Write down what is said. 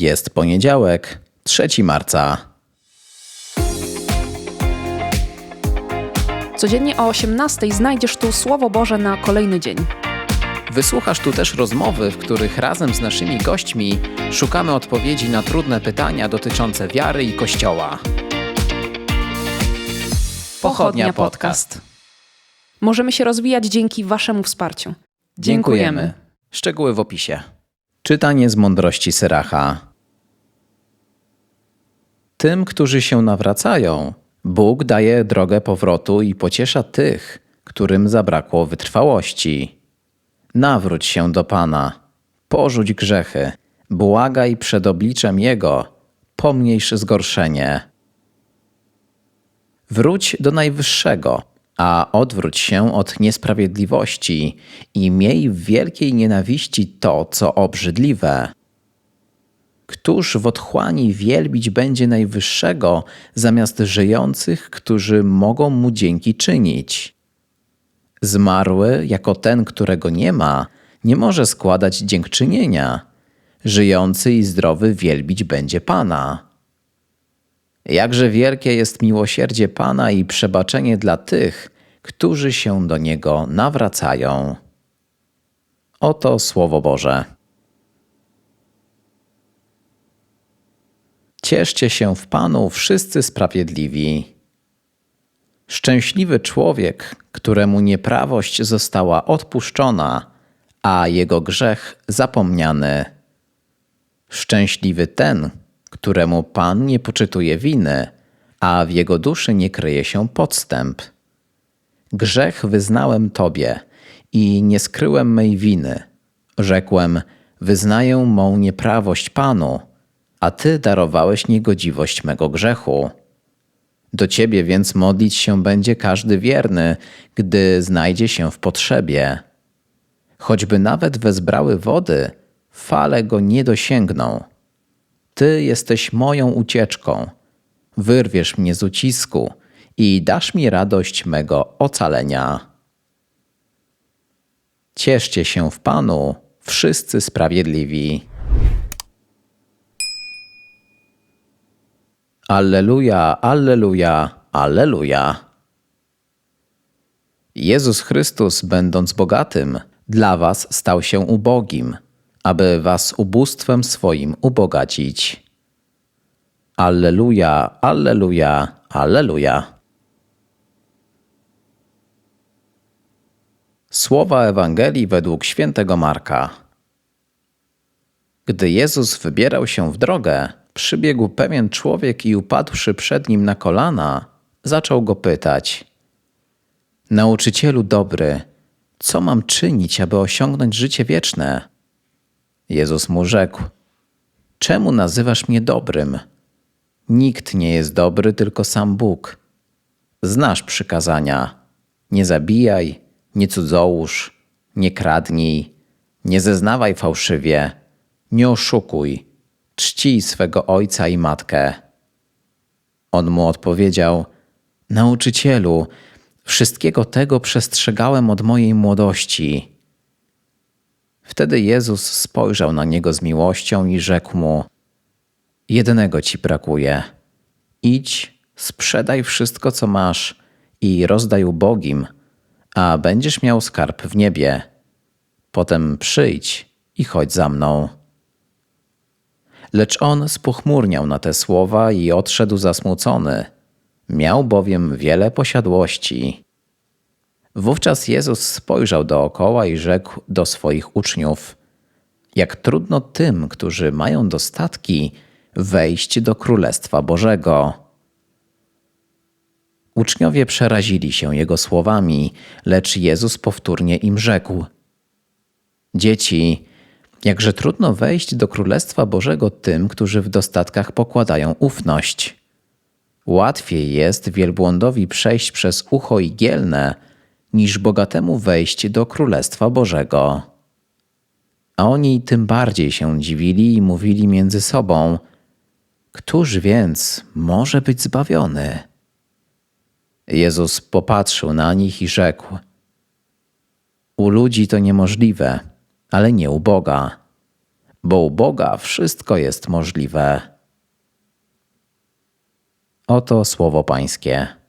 Jest poniedziałek, 3 marca. Codziennie o 18 znajdziesz tu Słowo Boże na kolejny dzień. Wysłuchasz tu też rozmowy, w których razem z naszymi gośćmi szukamy odpowiedzi na trudne pytania dotyczące wiary i Kościoła. Pochodnia Podcast. Możemy się rozwijać dzięki Waszemu wsparciu. Dziękujemy. Szczegóły w opisie. Czytanie z mądrości Syracha. Tym, którzy się nawracają, Bóg daje drogę powrotu i pociesza tych, którym zabrakło wytrwałości. Nawróć się do Pana, porzuć grzechy, błagaj przed obliczem Jego, pomniejsz zgorszenie. Wróć do Najwyższego, a odwróć się od niesprawiedliwości i miej w wielkiej nienawiści to, co obrzydliwe. Któż w otchłani wielbić będzie Najwyższego zamiast żyjących, którzy mogą mu dzięki czynić? Zmarły, jako ten, którego nie ma, nie może składać dziękczynienia. Żyjący i zdrowy wielbić będzie Pana. Jakże wielkie jest miłosierdzie Pana i przebaczenie dla tych, którzy się do Niego nawracają. Oto Słowo Boże. Cieszcie się w Panu wszyscy sprawiedliwi. Szczęśliwy człowiek, któremu nieprawość została odpuszczona, a jego grzech zapomniany. Szczęśliwy ten, któremu Pan nie poczytuje winy, a w jego duszy nie kryje się podstęp. Grzech wyznałem Tobie i nie skryłem mej winy. Rzekłem, wyznaję mą nieprawość Panu, a Ty darowałeś niegodziwość mego grzechu. Do Ciebie więc modlić się będzie każdy wierny, gdy znajdzie się w potrzebie. Choćby nawet wezbrały wody, fale go nie dosięgną. Ty jesteś moją ucieczką. Wyrwiesz mnie z ucisku i dasz mi radość mego ocalenia. Cieszcie się w Panu wszyscy sprawiedliwi. Alleluja, alleluja, alleluja. Jezus Chrystus, będąc bogatym, dla was stał się ubogim, aby was ubóstwem swoim ubogacić. Alleluja, alleluja, alleluja. Słowa Ewangelii według świętego Marka. Gdy Jezus wybierał się w drogę, przybiegł pewien człowiek i upadłszy przed nim na kolana, zaczął go pytać: Nauczycielu dobry, co mam czynić, aby osiągnąć życie wieczne? Jezus mu rzekł: Czemu nazywasz mnie dobrym? Nikt nie jest dobry, tylko sam Bóg. Znasz przykazania: nie zabijaj, nie cudzołóż, nie kradnij, nie zeznawaj fałszywie, nie oszukuj, czcij swego ojca i matkę. On mu odpowiedział: Nauczycielu, wszystkiego tego przestrzegałem od mojej młodości. Wtedy Jezus spojrzał na niego z miłością i rzekł mu: Jednego ci brakuje. Idź, sprzedaj wszystko, co masz i rozdaj ubogim, a będziesz miał skarb w niebie. Potem przyjdź i chodź za mną. Lecz on spuchmurniał na te słowa i odszedł zasmucony. Miał bowiem wiele posiadłości. Wówczas Jezus spojrzał dookoła i rzekł do swoich uczniów: Jak trudno tym, którzy mają dostatki, wejść do Królestwa Bożego. Uczniowie przerazili się jego słowami, lecz Jezus powtórnie im rzekł: Dzieci, jakże trudno wejść do Królestwa Bożego tym, którzy w dostatkach pokładają ufność. Łatwiej jest wielbłądowi przejść przez ucho igielne, niż bogatemu wejść do Królestwa Bożego. A oni tym bardziej się dziwili i mówili między sobą: Któż więc może być zbawiony? Jezus popatrzył na nich i rzekł: U ludzi to niemożliwe, ale nie u Boga bo u Boga wszystko jest możliwe. Oto słowo Pańskie.